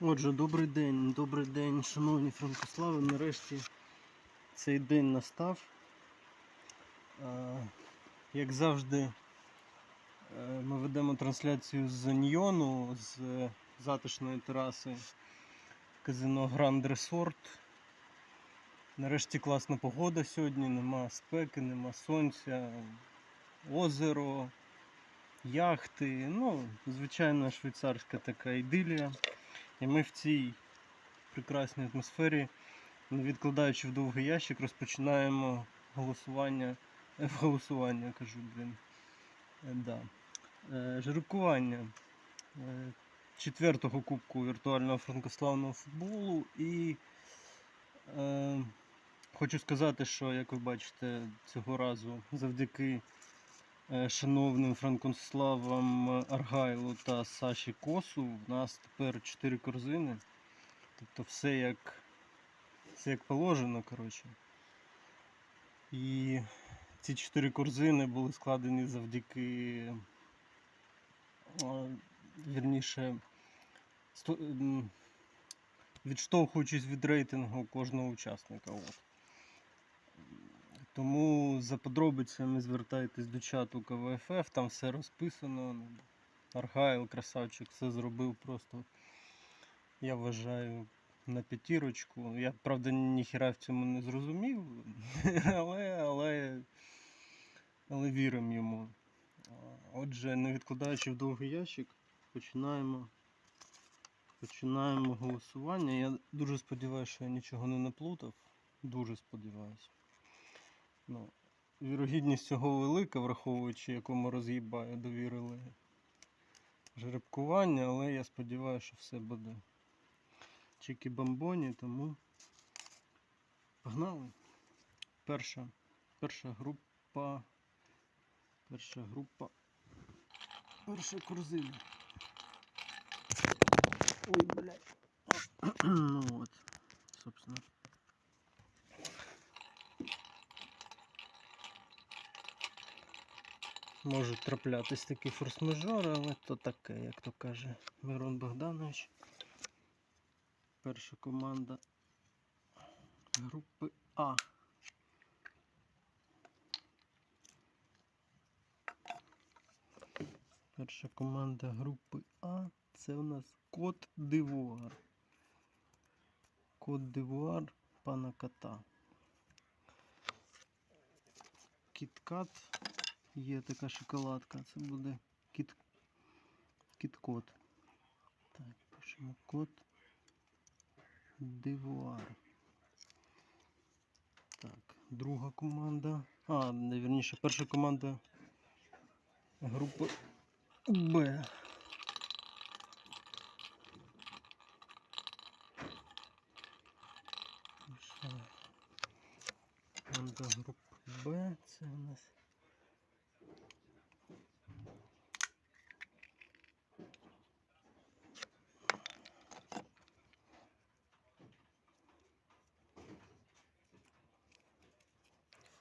Отже, добрий день, добрий день, шановні Франкослави. Нарешті цей день настав. Е, Як завжди, е, ми ведемо трансляцію з Ньйону, з затишної тераси казино Гранд Resort. Нарешті класна погода сьогодні, нема спеки, нема сонця, озеро, яхти. Ну, звичайна швейцарська така ідилія. І ми в цій прекрасній атмосфері, не відкладаючи в довгий ящик, розпочинаємо голосування. е, Голосування, кажу, блін. Е, Да. Е, Жеребкування четвертого кубку віртуального франкославного футболу. І е, хочу сказати, що, як ви бачите, цього разу завдяки шановним Франкославам Аргайлу та Саші Косу в нас тепер 4 корзини. Тобто все як, все як положено, коротше. І ці 4 корзини були складені завдяки, е, вірніше, відштовхуючись від рейтингу кожного учасника. От. Тому за подробицями звертайтесь до чату КВФФ, там все розписано. Аргайл, красавчик, все зробив просто. Я вважаю на п'ятірочку. Я, правда, ніхіра в цьому не зрозумів, але, але, але віримо йому. Отже, не відкладаючи в довгий ящик, починаємо, починаємо голосування. Я дуже сподіваюся, що я нічого не наплутав. Дуже сподіваюся. Ну, вірогідність цього велика, враховуючи, якому роз'їбаю довірили жеребкування, але я сподіваюся, що все буде чики бамбоні, тому погнали. Перша, перша група. Перша група. Перша корзина. Ой, блядь. ну от, собственно. Можуть траплятись такі форс-мажори, але то таке, як то каже Мирон Богданович. Перша команда групи А. Перша команда групи А це у нас Кот Дивуар. Кот Дивуар пана кота. Кіткат Є така шоколадка. Це буде кіт... кіт-кот. Так, пишемо код. Дивуар. Так, друга команда. А, вірніше, перша команда групи Б. Перша Команда групи Б. Це у нас.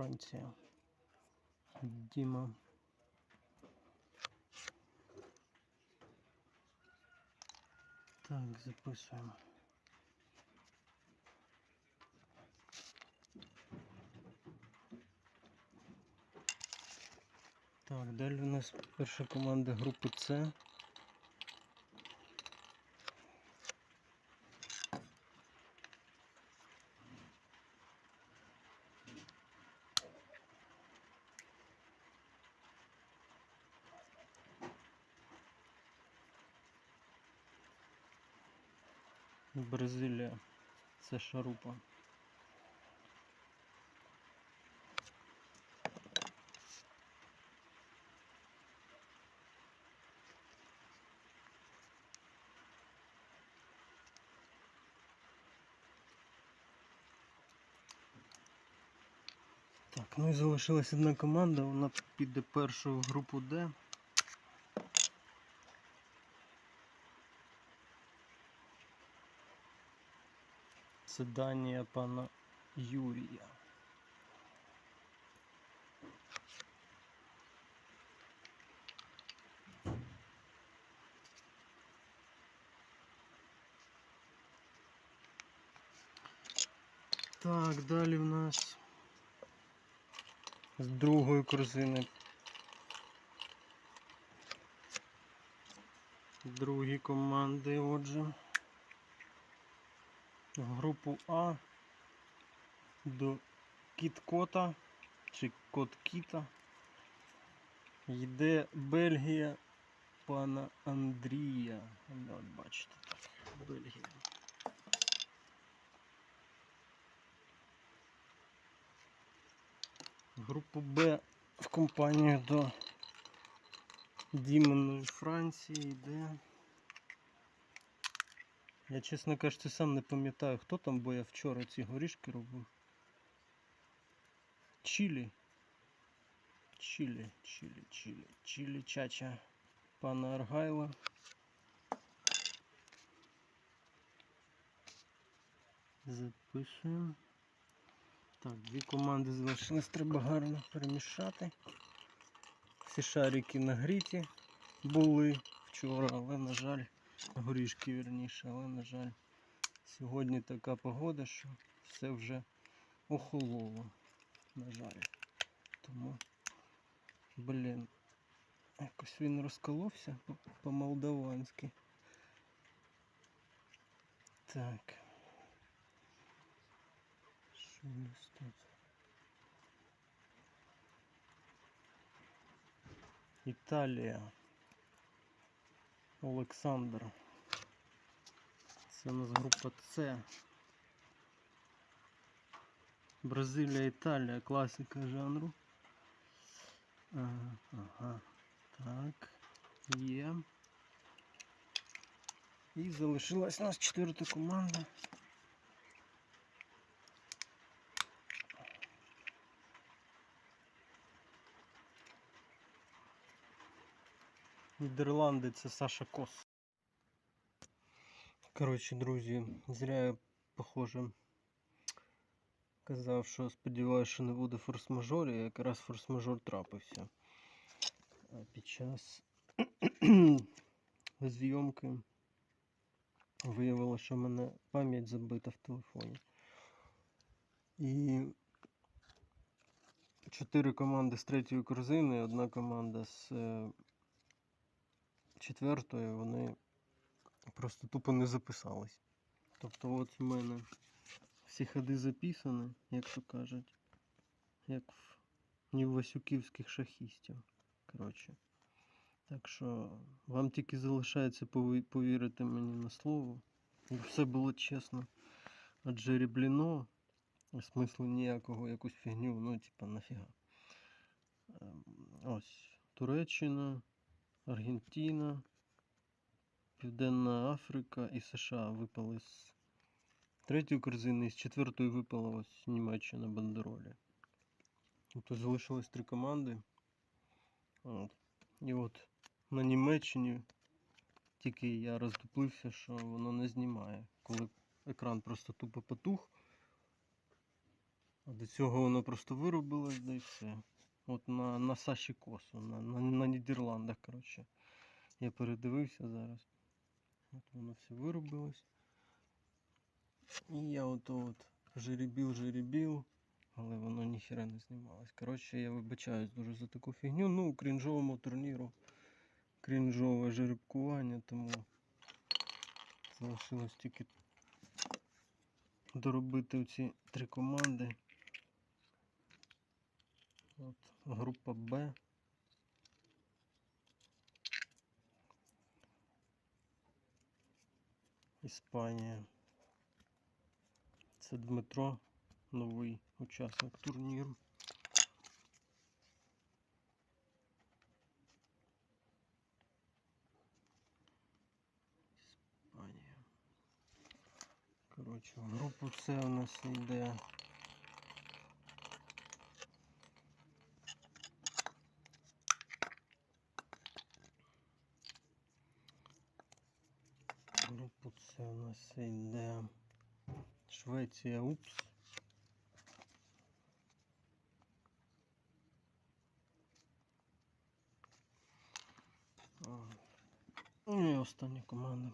Франція. Діма. Так, записуємо. Так, далі у нас перша команда групи С. Бразилія. Це шарупа. Так, ну і залишилась одна команда, вона піде першою в групу Д. Це данія пана Юрія. Так, далі в нас з другої корзини. Другі команди, отже. Групу А до Кіт-Кота чи Кот-Кіта йде Бельгія пана Андрія. От бачите Бельгія. Групу Б в компанію до Діменої Франції йде. Я, чесно кажучи, сам не пам'ятаю, хто там, бо я вчора ці горішки робив. Чилі. Чилі, чилі, чилі, чилі, чача пана Аргайла. Записуємо. Так, дві команди залишилось, треба гарно перемішати. Всі шарики нагріті були вчора, але, на жаль, горішки вірніше, але, на жаль, сьогодні така погода, що все вже охололо. На жаль. Тому, блін, якось він розколовся по- по-молдаванськи. Так. Що у нас тут? Італія. Олександр. Це у нас група С. Бразилія, Італія, класика жанру. Ага, ага. Так. Є. І залишилась у нас четверта команда. Нідерланди це Саша Кос. Коротше, друзі, зря я, похоже, казав, що сподіваюся, що не буде форс-мажорів, а якраз форс-мажор трапився. А під час зйомки виявилося, що в мене пам'ять забита в телефоні. І чотири команди з третьої корзини, одна команда з е, четвертої, вони просто тупо не записались. Тобто от в мене всі ходи записані, як то кажуть, як в ні шахістів. Коротше. Так що вам тільки залишається повірити мені на слово. І все було чесно. Адже рібліно, смислу ніякого якусь фігню, ну, типа, нафіга. Ем, Ось. Туреччина, Аргентина, Південна Африка і США випали з третьої корзини, і з четвертої випала ось Німеччина бандеролі. Тобто залишилось три команди. От. І от на Німеччині тільки я роздуплився, що воно не знімає. Коли екран просто тупо потух, а до цього воно просто виробилось, да і все. От на, на Саші Косу, на, на, на Нідерландах, коротше. Я передивився зараз. От воно все виробилось. І я от от жеребіл, жеребіл, але воно ніхіра не знімалось. Коротше, я вибачаюсь дуже за таку фігню. Ну, у крінжовому турніру крінжове жеребкування, тому залишилось тільки доробити ці три команди. От, група Б. Іспанія. Це Дмитро, новий учасник турніру. Коротше, в групу С у нас йде. Це у нас йде Швеція Упс. Ну і остання команда.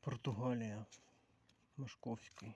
Португалія Машковський.